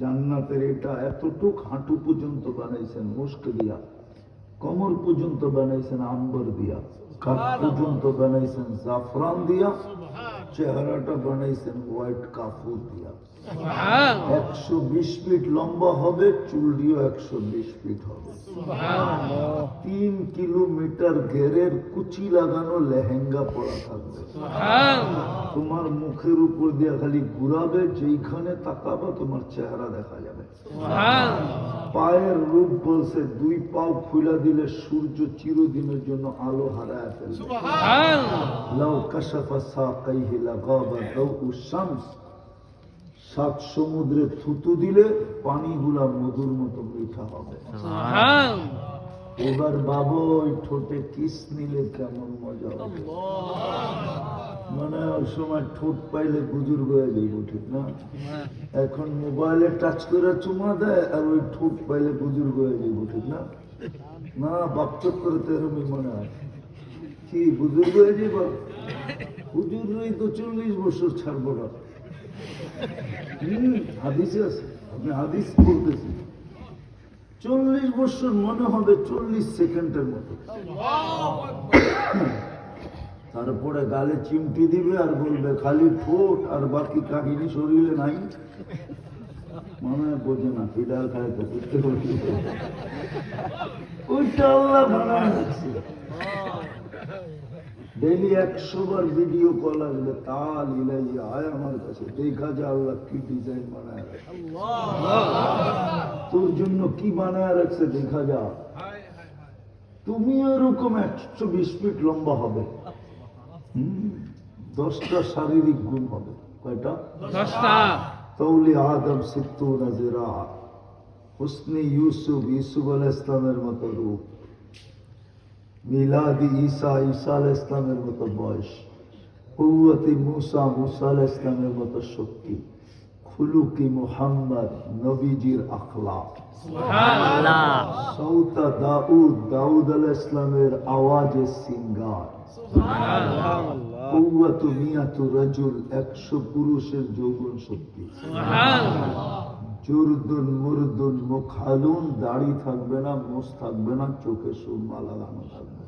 জান্নাতের এটা এতটুক হাঁটু পর্যন্ত বানাইছেন মুস্ক দিয়া। কমর পর্যন্ত বানাইছেন আম্বর দিয়া। কাঠ পর্যন্ত বানাইছেন জাফরান দিয়া। চেহারাটা বানাইছেন হোয়াইট কাপুর দিয়া। একশো বিশ ফিট লম্বা হবে চুলটিও একশো বিশ ফিট হবে। তিন কিলোমিটার ঘেরের কুচি লাগানো লেহেঙ্গা পরা থাকবে। তোমার মুখের উপর দিয়ে খালি ঘুরাবে যেইখানে তাকাবে তোমার চেহারা দেখা যাবে। পায়ের রূপ বলছে দুই পাও খুলে দিলে সূর্য চিরদিনের জন্য আলো হারায় ফেলবে। লাউ কাশাফা সাকাইহি লাগাবা দাউ শামস। সাত সমুদ্রে থুতু দিলে পানিগুলা মধুর মতো মিঠা হবে। এবার বাবা ওই ঠোঁটে কিস নিলে কেমন মজা হবে। সময় ঠোঁট পাইলে বুজুর্গ হয়ে যাইব ঠিক না? এখন মোবাইলে টাচ করে চুমা দেয় আর ওই ঠোঁট পাইলে বুজুর্গ হয়ে যাইব ঠিক না? না বাপচক করে তো এরমই মনে হয়। কি, বুজুর্গ হয়ে যাইব বুজুর্গই তো চল্লিশ বছর ছাড়বো না। হাদিসে আছে আপনি হাদিস বলতেছি। চল্লিশ বছর মনে হবে চল্লিশ সেকেন্ডের মতো। তারপরে গালে চিমটি দিবে আর বলবে খালি ঠোঁট আর বাকি কাহিনী শরীরে নাই। মনে হয় বোঝে না ফিডাল খায় তো বলছি ওইটা আল্লাহ বানায় রাখছে ডেলি একশো বার ভিডিও কল আসবে তাল ইলাইয়া আয় আমার কাছে দেখা যা আল্লাহ কি ডিজাইন বানায় তোর জন্য কি বানায় রাখছে দেখা যা। তুমি এরকম একশো বিশ ফিট লম্বা হবে। দশটা শারীরিক গুণ হবে। কয়টা? তৌলি আদম সিদ্ধু নাজিরা। হুসনি ইউসুফ ইউসুফ আল ইসলামের মতো রূপ। মিলাদি ঈসা ঈসা আল ইসলামের মতো বয়স। কুয়াতি মুসা মুসা আল ইসলামের মতো শক্তি। খুলুকি মুহাম্মদ নবীজির আখলাক। সৌতা দাউদ দাউদ আল ইসলামের আওয়াজে সিঙ্গার। কৌয়াতু মিয়াতু রাজুল একশো পুরুষের যৌবন শক্তি। জুরদুন মুরদুন মুখ হালুন দাড়ি থাকবে না মোষ থাকবে না চোখে সুরমা লাগানো থাকবে।